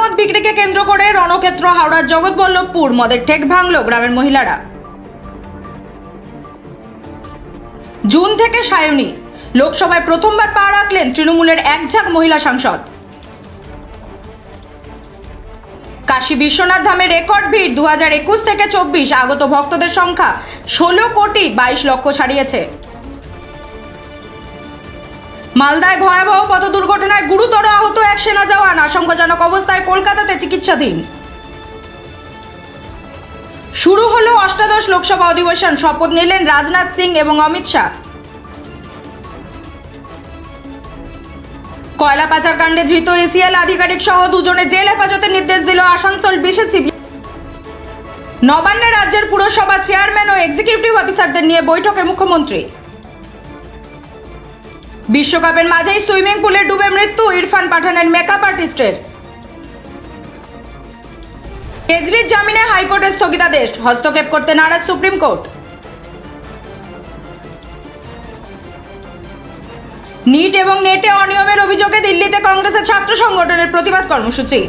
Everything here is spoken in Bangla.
মদ বিক্রিকে কেন্দ্র করে রণক্ষেত্র, হাওড়ার জগৎবল্লভপুর, মদের ঠেক ভাঙল গ্রামের মহিলারা। জুন থেকে সায়নী, লোকসভায় প্রথমবার পা রাখলেন তৃণমূলের একঝাঁক মহিলা সাংসদ। কাশী বিশ্বনাথ ধামে রেকর্ড ভিড় দু হাজার একুশ থেকে চব্বিশ, আগত ভক্তদের সংখ্যা ষোলো কোটি বাইশ লক্ষ ছাড়িয়েছে। মালদায় ভয়াবহ পথ দুর্ঘটনায় গুরুতর আশঙ্কাজনক অবস্থায় কলকাতাতে চিকিৎসাধীন। শুরু হলো অষ্টাদশ লোকসভা অধিবেশন। শপথ নিলেন রাজনাথ সিং এবং অমিত শাহ। কয়লা পাচার কাণ্ডে ধৃত এসিএল আধিকারিক সহ দুজনে জেল হেফাজতের নির্দেশ দিল আসানসোল বিশেষ নবান্নে রাজ্যের পুরসভা চেয়ারম্যান ও এক্সিকিউটিভ অফিসারদের নিয়ে বৈঠকে মুখ্যমন্ত্রী। বিশ্বকাপের মাঝেই সুইমিং পুলে ডুবে মৃত্যু ইরফান পাঠানের মেকআপ আর্টিস্টের। কেজরির জামিনে হাইকোর্টের স্থগিতাদেশ, হস্তক্ষেপ করতে নারাজ সুপ্রিম কোর্ট। নিট এবং নেটে অনিয়মের অভিযোগে দিল্লিতে কংগ্রেসের ছাত্র সংগঠনের প্রতিবাদ কর্মসূচি।